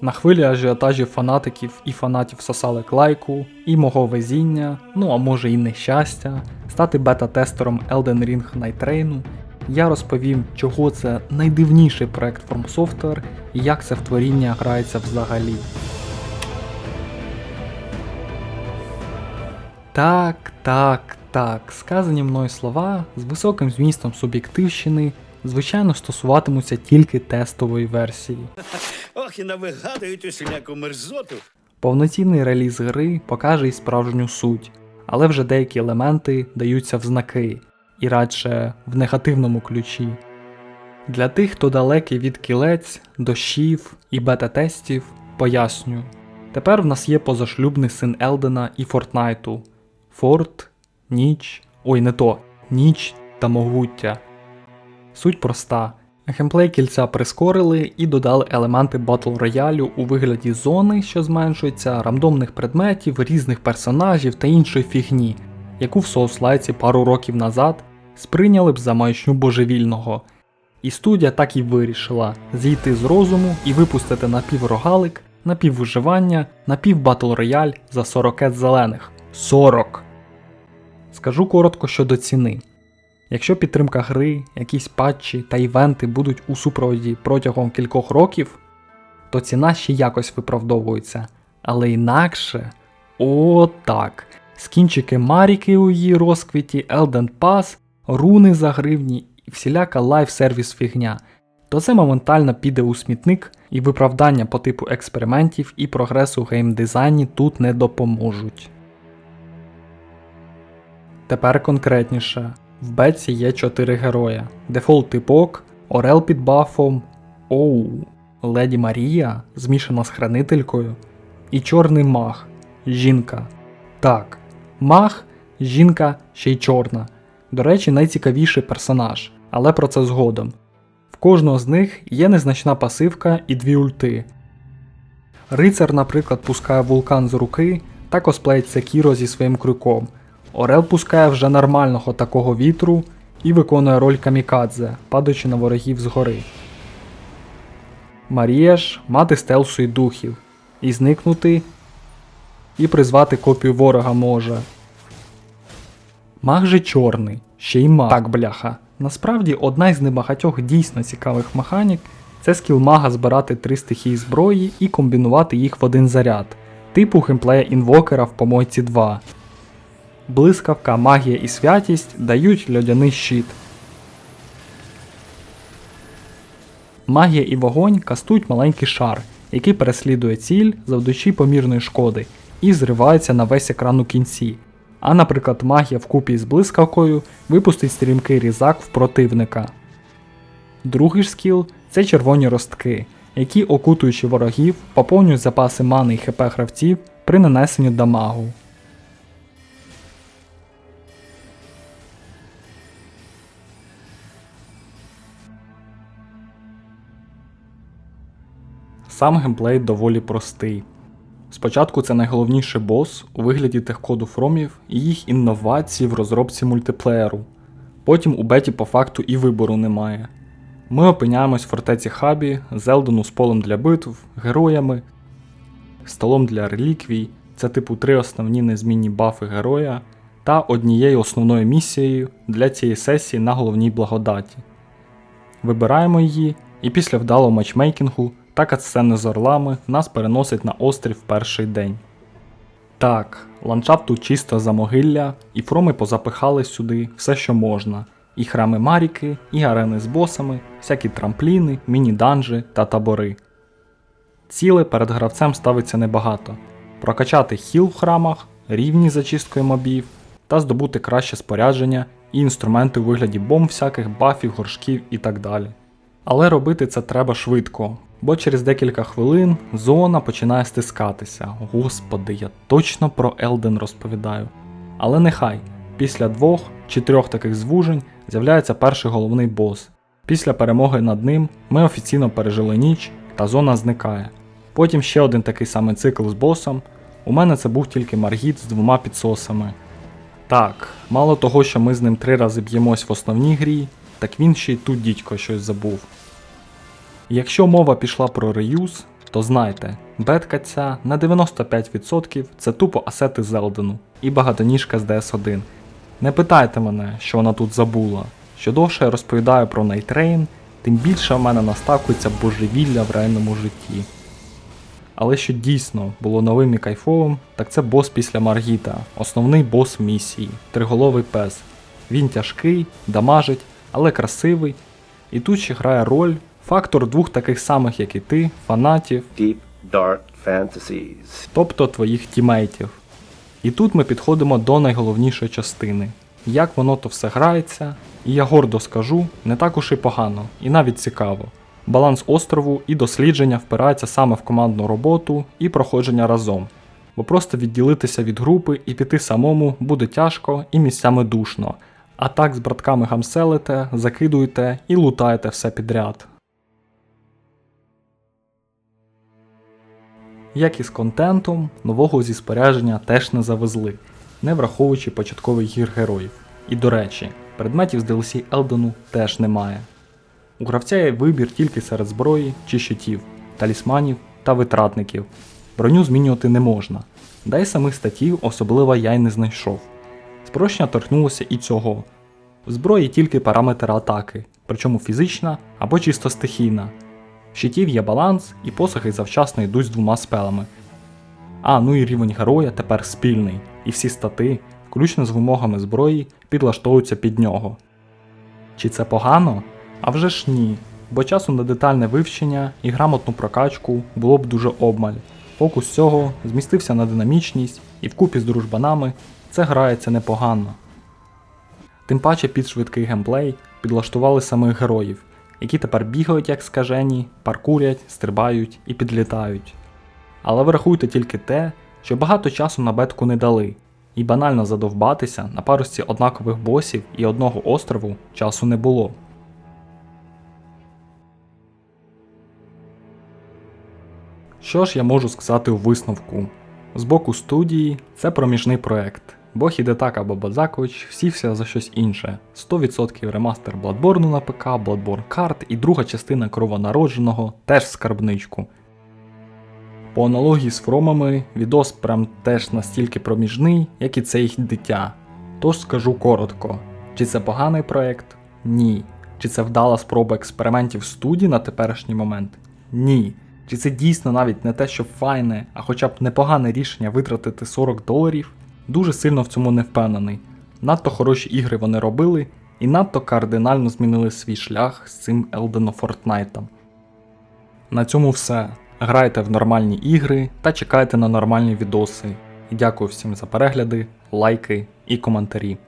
На хвилі ажіотажів фанатиків і фанатів сосалек лайку, і мого везіння, ну а може і нещастя, стати бета-тестером Elden Ring Night я розповім, чого це найдивніший проект From Software і як це в творіння грається взагалі. Так, так, так. Сказані мною слова з високим змістом суб'єктивщини, звичайно, стосуватимуться тільки тестової версії. Ох, і навигадують усіляку мерзоту. Повноцінний реліз гри покаже й справжню суть, але вже деякі елементи даються в знаки, і радше в негативному ключі. Для тих, хто далекий від кілець, дощів і бета-тестів, поясню. Тепер в нас є позашлюбний син Елдена і Фортнайту. Форт, ніч, ой, не то, ніч та могуття. Суть проста. Геймплей кільця прискорили і додали елементи батл роялю у вигляді зони, що зменшується, рандомних предметів, різних персонажів та іншої фігні, яку в Соуслайці пару років назад сприйняли б за маячню божевільного. І студія так і вирішила зійти з розуму і випустити напіврогалик, напіввиживання, напівбатл рояль за 40 зелених. 40! Скажу коротко щодо ціни. Якщо підтримка гри, якісь патчі та івенти будуть у супроводі протягом кількох років, то ціна ще якось виправдовується. Але інакше, о так, скінчики Маріки у її розквіті, Elden Pass, руни за гривні і всіляка лайф-сервіс фігня, то це моментально піде у смітник, і виправдання по типу експериментів і прогресу в геймдизайні тут не допоможуть. Тепер конкретніше. В беці є 4 героя: Дефолт типок, Орел під бафом, Оу, Леді Марія, змішана з хранителькою, і чорний маг, жінка. Так, маг, жінка ще й чорна. До речі, найцікавіший персонаж, але про це згодом. В кожного з них є незначна пасивка і дві ульти. Рицар, наприклад, пускає вулкан з руки та косплеїть Секіро зі своїм крюком. Орел пускає вже нормального такого вітру і виконує роль камікадзе, падаючи на ворогів згори. Марія ж мати стелсу і духів, і зникнути, і призвати копію ворога може. Маг же чорний, ще й маг. Так, бляха. Насправді одна із небагатьох дійсно цікавих механік це скіл мага збирати три стихії зброї і комбінувати їх в один заряд, типу геймплея інвокера в помойці 2. Блискавка, магія і святість дають льодяний щит. Магія і вогонь кастують маленький шар, який переслідує ціль, завдаючи помірної шкоди, і зривається на весь екран у кінці. А наприклад, магія вкупі з блискавкою випустить стрімкий різак в противника. Другий ж скіл це червоні ростки, які, окутуючи ворогів, поповнюють запаси мани і хп гравців при нанесенню дамагу. Сам геймплей доволі простий. Спочатку це найголовніший бос у вигляді техкоду фромів і їх інновацій в розробці мультиплеєру. Потім у беті по факту і вибору немає. Ми опиняємось в фортеці Хабі, Зелдону з полем для битв, героями, столом для реліквій, це типу три основні незмінні бафи героя, та однією основною місією для цієї сесії на головній благодаті. Вибираємо її, і після вдалого матчмейкінгу та катсцени з орлами нас переносить на острів перший день. Так, ландшафт тут чисто замогилля, і фроми позапихали сюди все, що можна. І храми Маріки, і арени з босами, всякі трампліни, міні-данжі та табори. Ціле перед гравцем ставиться небагато: прокачати хіл в храмах, рівні зачисткою мобів та здобути краще спорядження і інструменти у вигляді бомб всяких бафів, горшків і так далі. Але робити це треба швидко, бо через декілька хвилин зона починає стискатися. Господи, я точно про Елден розповідаю. Але нехай, після двох чи трьох таких звужень з'являється перший головний бос. Після перемоги над ним ми офіційно пережили ніч та зона зникає. Потім ще один такий самий цикл з босом. У мене це був тільки Маргіт з двома підсосами. Так, мало того, що ми з ним три рази б'ємось в основній грі, так він ще й тут дідько щось забув. Якщо мова пішла про реюз, то знайте, бетка ця на 95% це тупо асети з Елдену і багатоніжка з DS1. Не питайте мене, що вона тут забула. Що довше я розповідаю про Найтрейн, тим більше в мене настакується божевілля в реальному житті. Але що дійсно було новим і кайфовим, так це бос після Маргіта, основний бос місії, триголовий пес. Він тяжкий, дамажить, але красивий. І тут ще грає роль фактор двох таких самих, як і ти, фанатів, deep, dark fantasies. тобто твоїх тімейтів. І тут ми підходимо до найголовнішої частини. Як воно то все грається, і я гордо скажу, не так уж і погано, і навіть цікаво. Баланс острову і дослідження впираються саме в командну роботу і проходження разом. Бо просто відділитися від групи і піти самому буде тяжко і місцями душно. А так з братками гамселите, закидуєте і лутаєте все підряд. Як і з контентом, нового зі спорядження теж не завезли, не враховуючи початкових гір героїв. І до речі, предметів з DLC Елдену теж немає. У гравця є вибір тільки серед зброї чи щитів, талісманів та витратників. Броню змінювати не можна, да й самих статів особливо я й не знайшов. Спрощення торкнулося і цього. В зброї тільки параметри атаки, причому фізична або чисто стихійна. Щитів є баланс, і посохи завчасно йдуть з двома спелами. А, ну і рівень героя тепер спільний, і всі стати, включно з вимогами зброї, підлаштовуються під нього. Чи це погано? А вже ж ні, бо часу на детальне вивчення і грамотну прокачку було б дуже обмаль. Фокус цього змістився на динамічність, і вкупі з дружбанами це грається непогано. Тим паче під швидкий геймплей підлаштували самих героїв, які тепер бігають як скажені, паркурять, стрибають і підлітають. Але врахуйте тільки те, що багато часу на бетку не дали, і банально задовбатися на парусці однакових босів і одного острову часу не було. Що ж я можу сказати у висновку? З боку студії це проміжний проект, бо Хідетака Бабазакович сівся за щось інше. 100% ремастер Bloodborne на ПК, Bloodborne Kart і друга частина Крованародженого теж в скарбничку. По аналогії з фромами, відос прям теж настільки проміжний, як і це їх дитя. Тож скажу коротко: чи це поганий проект? Ні. Чи це вдала спроба експериментів студії на теперішній момент? Ні. Чи це дійсно навіть не те, що файне, а хоча б непогане рішення витратити 40 доларів? Дуже сильно в цьому не впевнений. Надто хороші ігри вони робили і надто кардинально змінили свій шлях з цим Елдено Фортнайтом. На цьому все. Грайте в нормальні ігри та чекайте на нормальні відоси. Дякую всім за перегляди, лайки і коментарі.